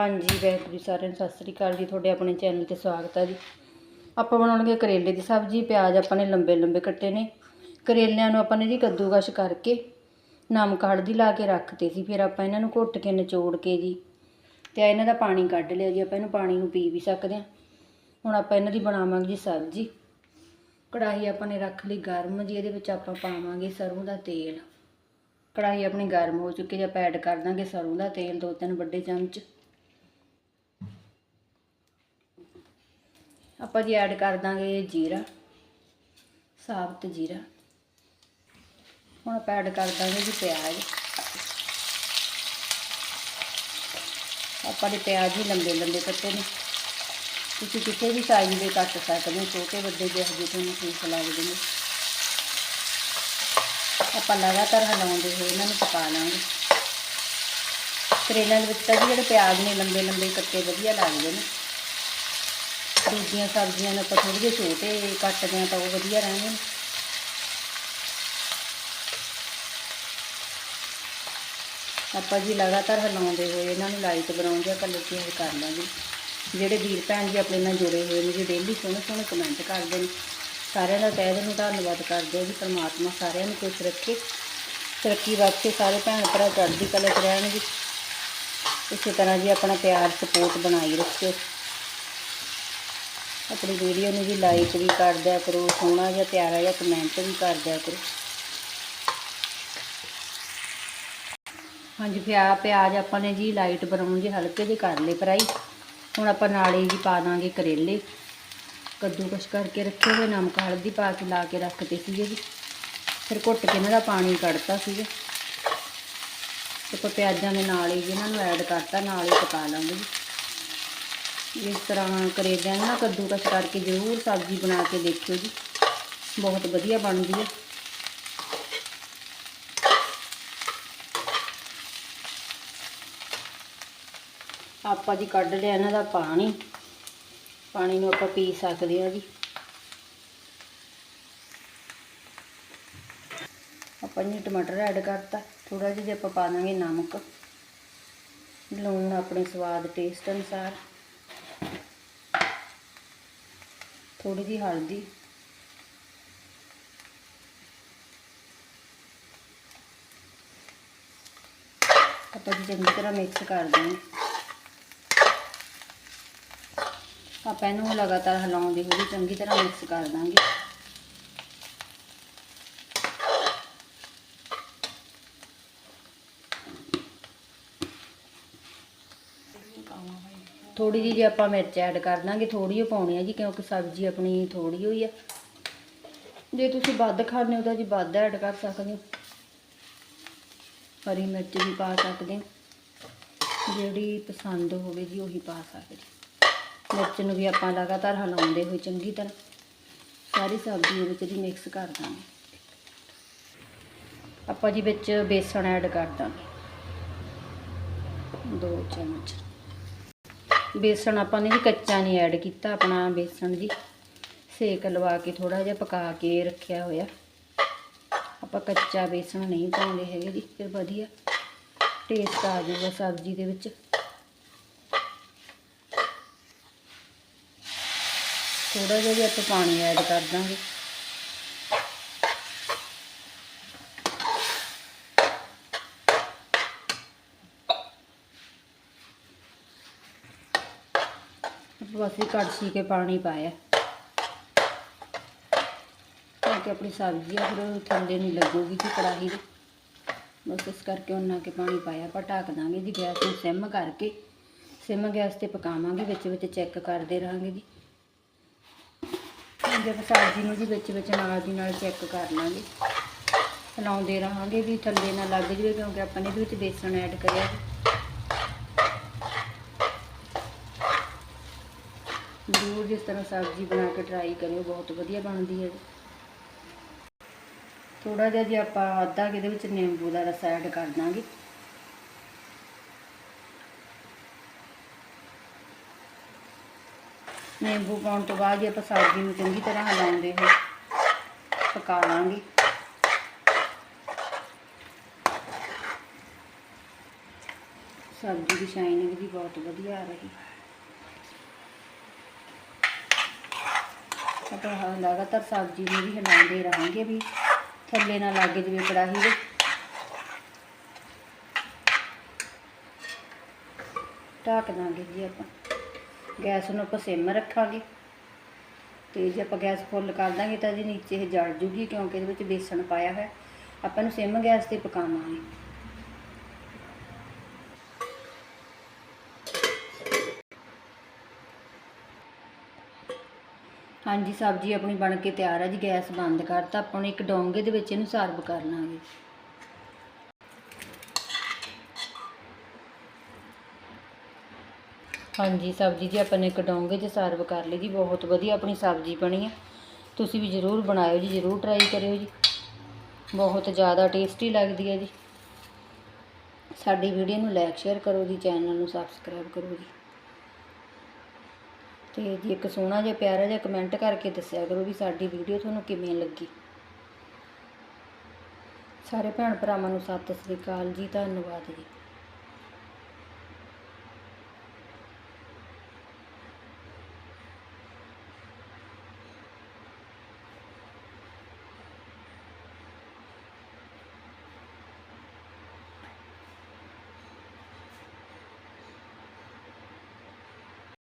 ਹਾਂਜੀ ਵਾਹਿਗੁਰੂ ਜੀ ਸਾਰਿਆਂ ਨੂੰ ਸਤਿ ਸ੍ਰੀ ਅਕਾਲ ਜੀ, ਤੁਹਾਡੇ ਆਪਣੇ ਚੈਨਲ ਤੇ ਸਵਾਗਤ ਹੈ ਜੀ। ਆਪਾਂ ਬਣਾਉਣਗੇ ਕਰੇਲੇ ਦੀ ਸਬਜ਼ੀ, ਪਿਆਜ਼ ਆਪਾਂ ਨੇ ਲੰਬੇ ਲੰਬੇ ਕੱਟੇ ਨੇ। ਕਰੇਲਿਆਂ ਨੂੰ ਆਪਾਂ ਨੇ ਜੀ ਕੱਦੂਕਸ਼ ਕਰਕੇ ਨਮਕ, ਹਲਦੀ ਲਾ ਕੇ ਰੱਖਤੇ ਸੀ, ਫਿਰ ਆਪਾਂ ਇਹਨਾਂ ਨੂੰ ਘੁੱਟ ਕੇ ਨਿਚੋੜ ਕੇ ਜੀ ਤੇ ਇਹਨਾਂ ਦਾ ਪਾਣੀ ਕੱਢ ਲਿਆ ਜੀ, ਆਪਾਂ ਇਹਨੂੰ ਪਾਣੀ ਨੂੰ ਪੀ ਵੀ ਸਕਦੇ ਹਾਂ। ਹੁਣ ਆਪਾਂ ਇਹਨਾਂ ਦੀ ਬਣਾਵਾਂਗੇ ਜੀ ਸਬਜ਼ੀ। ਕੜਾਹੀ ਆਪਾਂ ਨੇ ਰੱਖ ਲਈ ਗਰਮ ਜੀ, ਇਹਦੇ ਵਿੱਚ ਆਪਾਂ ਪਾਵਾਂਗੇ ਸਰੋਂ ਦਾ ਤੇਲ। ਕੜਾਹੀ ਆਪਣੀ ਗਰਮ ਹੋ ਚੁੱਕੀ ਜੇ ਆਪਾਂ ਐਡ ਕਰ ਦਾਂਗੇ ਸਰੋਂ ਦਾ ਤੇਲ ਦੋ ਤਿੰਨ ਵੱਡੇ ਚਮਚ। ਆਪਾਂ ਜੀ ਐਡ ਕਰ ਦਾਂਗੇ ਜੀਰਾ, ਸਾਬਤ ਜੀਰਾ। ਹੁਣ ਆਪਾਂ ਐਡ ਕਰ ਦਾਂਗੇ ਜੀ ਪਿਆਜ਼। ਆਪਾਂ ਦੇ ਪਿਆਜ਼ ਹੀ ਲੰਬੇ ਲੰਬੇ ਕੱਟੇ ਨੇ। ਤੁਸੀਂ ਕਿਸੇ ਵੀ ਸਾਈਜ਼ ਦੇ ਕੱਟ ਸਕਦੇ ਹੋ, ਛੋਟੇ, ਵੱਡੇ ਜਿਹੇ ਜਿਹੇ ਤੁਹਾਨੂੰ ਠੀਕ ਲੱਗਦੇ ਨੇ ਆਪਾਂ ਲਗਾਤਾਰ ਹਿਲਾਉਂਦੇ ਹੋਏ ਇਹਨਾਂ ਨੂੰ ਪਕਾ ਲਾਂਗੇ। ਕਰੇਲਿਆਂ ਦੇ ਵਿੱਚ ਤਾਂ ਜੀ ਜਿਹੜੇ ਪਿਆਜ਼ ਨੇ ਲੰਬੇ ਲੰਬੇ ਕੱਟੇ ਵਧੀਆ ਲੱਗਦੇ ਨੇ ਦੂਜੀਆਂ ਸਬਜ਼ੀਆਂ ਨੂੰ ਆਪਾਂ ਥੋੜ੍ਹੇ ਜਿਹੇ ਛੋਟੇ ਕੱਟਦੇ ਹਾਂ ਤਾਂ ਉਹ ਵਧੀਆ ਰਹਿੰਦੇ ਨੇ ਆਪਾਂ ਜੀ ਲਗਾਤਾਰ ਹਿਲਾਉਂਦੇ ਹੋਏ ਇਹਨਾਂ ਨੂੰ ਲਾਈਟ ਬਰਾਊਨ ਜਿਹਾ ਕਲਰ ਚੇਂਜ ਕਰ ਲਾਂਗੇ। ਜਿਹੜੇ ਵੀਰ ਭੈਣ ਜੀ ਆਪਣੇ ਨਾਲ ਜੁੜੇ ਹੋਏ ਨੇ, ਜੀ ਡੇਲੀ ਸੋਹਣੇ ਸੋਹਣੇ ਕਮੈਂਟ ਕਰਦੇ ਨੇ, ਸਾਰਿਆਂ ਦਾ ਤਹਿ ਦਿਲੋਂ ਧੰਨਵਾਦ ਕਰਦੇ ਹਾਂ ਜੀ, ਪਰਮਾਤਮਾ ਸਾਰਿਆਂ ਨੂੰ ਖੁਸ਼ ਰੱਖੇ, ਤਰੱਕੀ ਬਖਸ਼ੇ, ਸਾਰੇ ਭੈਣ ਭਰਾ ਚੜ੍ਹਦੀ ਕਲਾ 'ਚ ਰਹਿਣ ਜੀ। ਇਸੇ ਤਰ੍ਹਾਂ ਜੀ ਆਪਣਾ ਪਿਆਰ ਸਪੋਰਟ ਬਣਾਈ ਰੱਖਿਓ। ਆਪਣੀ ਵੀਡੀਓ ਨੂੰ ਵੀ ਲਾਈਕ ਵੀ ਕਰ ਦਿਆ ਕਰੋ, ਸੋਹਣਾ ਜਿਹਾ ਪਿਆਰਾ ਜਿਹਾ ਕਮੈਂਟ ਵੀ ਕਰ ਦਿਆ ਕਰੋ। ਹਾਂਜੀ, ਪਿਆ, ਪਿਆਜ਼ ਆਪਾਂ ਨੇ ਜੀ ਲਾਈਟ ਬਰਾਊਨ ਜੇ ਹਲਕੇ ਜਿਹੇ ਕਰ ਲਏ ਫਰਾਈ ਹੁਣ ਆਪਾਂ ਨਾਲੇ ਜੀ ਪਾ ਦਾਂਗੇ ਕਰੇਲੇ। ਕੱਦੂਕਸ਼ ਕਰਕੇ ਰੱਖੇ ਹੋਏ, ਨਮਕ, ਹਲਦੀ ਪਾ ਕੇ ਲਾ ਕੇ ਰੱਖਦੇ ਸੀਗੇ ਜੀ। ਫਿਰ ਘੁੱਟ ਕੇ ਇਹਨਾਂ ਦਾ ਪਾਣੀ ਕੱਢਤਾ ਸੀਗਾ। ਤੇ ਆਪਾਂ ਪਿਆਜ਼ਾਂ ਦੇ ਨਾਲ ਹੀ ਇਹਨਾਂ ਨੂੰ ਐਡ ਕਰਤਾ, ਨਾਲ ਹੀ ਪਕਾ ਲਾਂਗੇ ਜੀ। ਇਸ ਤਰ੍ਹਾਂ ਕਰੇਲਿਆਂ ਨੂੰ ਨਾ ਕੱਦੂਕਸ਼ ਕਰਕੇ ਜ਼ਰੂਰ ਸਬਜ਼ੀ ਬਣਾ ਕੇ ਦੇਖਿਓ ਜੀ। ਬਹੁਤ ਵਧੀਆ ਬਣਦੀ ਹੈ। ਆਪਾਂ ਜੀ ਕੱਢ ਲਿਆ ਇਹਨਾਂ ਦਾ ਪਾਣੀ। ਪਾਣੀ ਨੂੰ ਆਪਾਂ ਪੀ ਸਕਦੇ ਹਾਂ ਜੀ। ਆਪਾਂ ਜੀ ਟਮਾਟਰ ਐਡ ਕਰਤਾ। ਥੋੜਾ ਜਿਹਾ ਜੇ ਆਪਾਂ ਪਾ ਦਾਂਗੇ ਨਮਕ। ਲੂਣ ਆਪਣੇ ਸਵਾਦ ਟੇਸਟ ਅਨੁਸਾਰ। ਥੋੜੀ ਜਿਹੀ ਹਲਦੀ। ਆਪਾਂ ਚੰਗੀ ਤਰ੍ਹਾਂ ਮਿਕਸ ਕਰ ਦਾਂਗੇ ਆਪਾਂ ਇਹਨੂੰ ਲਗਾਤਾਰ ਹਿਲਾਉਂਦੇ ਹੋਏ ਚੰਗੀ ਤਰ੍ਹਾਂ ਮਿਕਸ ਕਰ ਦਾਂਗੇ। ਥੋੜੀ ਜਿਹੀ ਜੇ ਆਪਾਂ ਮਿਰਚ ਐਡ ਕਰ ਦਾਂਗੇ ਥੋੜੀ ਜਿਹੀ ਪਾਉਣੀ ਆ ਜੀ, ਕਿਉਂਕਿ ਸਬਜ਼ੀ ਆਪਣੀ ਥੋੜੀ ਹੋਈ ਆ। ਜੇ ਤੁਸੀਂ ਵੱਧ ਖਾਣੇ ਹੋ ਤਾਂ ਜੀ ਵੱਧ ਐਡ ਕਰ ਸਕਦੇ ਹੋ। ਹਰੀ ਮਿਰਚ ਵੀ ਪਾ ਸਕਦੇ ਹੋ। ਜਿਹੜੀ ਪਸੰਦ ਹੋਵੇ ਜੀ, ਉਹੀ ਪਾ ਸਕਦੇ ਮਿਰਚ ਨੂੰ ਵੀ ਆਪਾਂ ਲਗਾਤਾਰ ਹਿਲਾਉਂਦੇ ਹੋਏ ਚੰਗੀ ਤਰ੍ਹਾਂ ਸਾਰੀ ਸਬਜ਼ੀ ਵਿੱਚ ਦੀ ਮਿਕਸ ਕਰ ਦਾਂਗੇ। ਆਪਾਂ ਜੀ ਵਿੱਚ ਬੇਸਣ ਐਡ ਕਰ ਦਾਂਗੇ। ਦੋ ਚਮਚ। ਬੇਸਣ ਆਪਾਂ ਨੇ ਵੀ ਕੱਚਾ ਨਹੀਂ ਐਡ ਕੀਤਾ, ਆਪਣਾ ਬੇਸਣ ਜੀ ਸੇਕ ਲਵਾ ਕੇ ਥੋੜਾ ਜਿਹਾ ਪਕਾ ਕੇ ਰੱਖਿਆ ਹੋਇਆ। ਆਪਾਂ ਕੱਚਾ ਬੇਸਣ ਨਹੀਂ ਪਾਉਂਦੇ ਹੈਗੇ ਜੀ, ਫਿਰ ਵਧੀਆ ਟੇਸਟ ਆ ਜਾਊਗਾ ਸਬਜ਼ੀ ਦੇ ਵਿੱਚ। ਥੋੜਾ ਜਿਹਾ ਜੀ ਆਪਾਂ ਪਾਣੀ ਐਡ ਕਰ ਦਾਂਗੇ। ਅਸੀਂ ਹੀ ਕੜਛੀ ਕੇ ਪਾਣੀ ਪਾਇਆ। ਤਾਂ ਕਿ ਆਪਣੀ ਸਬਜ਼ੀ ਆ, ਫਿਰ ਥੱਲੇ ਨਹੀਂ ਲੱਗੂਗੀ ਕਿ ਕੜਾਹੀ ਦੇ। ਬਸ ਇਸ ਕਰਕੇ ਉਹਨਾਂ ਕੇ ਪਾਣੀ ਪਾਇਆ। ਆਪਾਂ ਢੱਕ ਦਾਂਗੇ ਜੀ ਗੈਸ ਨੂੰ ਸਿਮ ਕਰਕੇ। ਸਿਮ ਗੈਸ ਤੇ ਪਕਾਵਾਂਗੇ, ਵਿੱਚ ਵਿੱਚ ਚੈੱਕ ਕਰਦੇ ਰਹਾਂਗੇ ਜੀ। ਜੇ ਸਬਜ਼ੀ ਨੂੰ ਜੀ ਵਿੱਚ ਵਿੱਚ ਨਾਲ ਦੀ ਨਾਲ ਚੈੱਕ ਕਰ ਲਾਂਗੇ। ਹਿਲਾਉਂਦੇ ਰਹਾਂਗੇ ਵੀ ਥੱਲੇ ਨਾ ਲੱਗ ਜਾਵੇ ਕਿਉਂਕਿ ਆਪਾਂ ਨੇ ਇਹਦੇ ਵਿੱਚ ਬੇਸਣ ਐਡ ਕਰਿਆ ਜ਼ਰੂਰ ਜਿਸ ਤਰ੍ਹਾਂ ਸਬਜ਼ੀ ਬਣਾ ਕੇ ਟਰਾਈ ਕਰਿਓ, ਬਹੁਤ ਵਧੀਆ ਬਣਦੀ ਹੈ। ਜੀ ਥੋੜਾ ਜਿਹਾ ਜੇ ਆਪਾਂ ਅੱਧਾ ਇਹਦੇ ਵਿੱਚ ਨਿੰਬੂ ਦਾ ਰਸ ਐਡ ਕਰ ਦਾਂਗੇ। ਨਿੰਬੂ ਪਾਉਣ ਤੋਂ ਬਾਅਦ ਜੇ ਆਪਾਂ ਸਬਜ਼ੀ ਨੂੰ ਚੰਗੀ ਤਰ੍ਹਾਂ ਹਿਲਾਉਂਦੇ ਹੋਏ ਪਕਾ ਲਾਂਗੇ। ਸਬਜ਼ੀ ਦੀ ਸ਼ਾਈਨਿੰਗ ਵੀ ਬਹੁਤ ਵਧੀਆ ਆ ਰਹੀ। ਆਪਾਂ ਹਾਂ ਲਗਾਤਾਰ ਸਬਜ਼ੀ ਨੂੰ ਵੀ ਹਿਲਾਉਂਦੇ ਰਹਾਂਗੇ ਵੀ। ਥੱਲੇ ਨਾ ਲੱਗ ਜਵੇ ਕੜਾਹੀ ਦੇ। ਢੱਕ ਦਾਂਗੇ ਜੀ ਆਪਾਂ। ਗੈਸ ਨੂੰ ਆਪਾਂ ਸਿਮ ਰੱਖਾਂਗੇ। ਤੇ ਜੇ ਆਪਾਂ ਗੈਸ ਫੁੱਲ ਕਰ ਦਾਂਗੇ ਤਾਂ ਜੀ ਨੀਚੇ ਇਹ ਜਲ ਜੂਗੀ ਕਿਉਂਕਿ ਇਹਦੇ ਵਿੱਚ ਬੇਸਣ ਪਾਇਆ ਹੋਇਆ। ਆਪਾਂ ਨੂੰ ਸਿਮ ਗੈਸ ਤੇ ਪਕਾਵਾਂਗੇ। ਹਾਂਜੀ, ਸਬਜ਼ੀ ਆਪਣੀ ਬਣ ਕੇ ਤਿਆਰ ਹੈ ਜੀ, ਗੈਸ ਬੰਦ ਕਰਤਾ ਆਪਾਂ ਨੂੰ ਇੱਕ ਡੋਂਗੇ ਦੇ ਵਿੱਚ ਇਹਨੂੰ ਸਰਵ ਕਰ ਲਾਂਗੇ। ਹਾਂਜੀ, ਸਬਜ਼ੀ ਜੀ ਆਪਾਂ ਨੇ ਇੱਕ ਡੋਂਗੇ 'ਚ ਸਰਵ ਕਰ ਲਈ ਜੀ, ਬਹੁਤ ਵਧੀਆ ਆਪਣੀ ਸਬਜ਼ੀ ਬਣੀ ਆ। ਤੁਸੀਂ ਵੀ ਜ਼ਰੂਰ ਬਣਾਇਓ ਜੀ, ਜ਼ਰੂਰ ਟਰਾਈ ਕਰਿਓ ਜੀ। ਬਹੁਤ ਜ਼ਿਆਦਾ ਟੇਸਟੀ ਲੱਗਦੀ ਹੈ ਜੀ। ਸਾਡੀ ਵੀਡੀਓ ਨੂੰ ਲਾਈਕ ਸ਼ੇਅਰ ਕਰੋ ਜੀ ਚੈਨਲ ਨੂੰ ਸਬਸਕ੍ਰਾਈਬ ਕਰੋ ਜੀ। ਤੇ ਜੀ ਇੱਕ ਸੋਹਣਾ ਜਿਹਾ ਪਿਆਰਾ ਜਿਹਾ ਕਮੈਂਟ ਕਰਕੇ ਦੱਸਿਆ ਕਰੋ ਵੀ ਸਾਡੀ ਵੀਡੀਓ ਤੁਹਾਨੂੰ ਕਿਵੇਂ ਲੱਗੀ। ਸਾਰੇ ਭੈਣ ਭਰਾਵਾਂ ਨੂੰ ਸਤਿ ਸ੍ਰੀ ਅਕਾਲ ਜੀ, ਧੰਨਵਾਦ ਜੀ।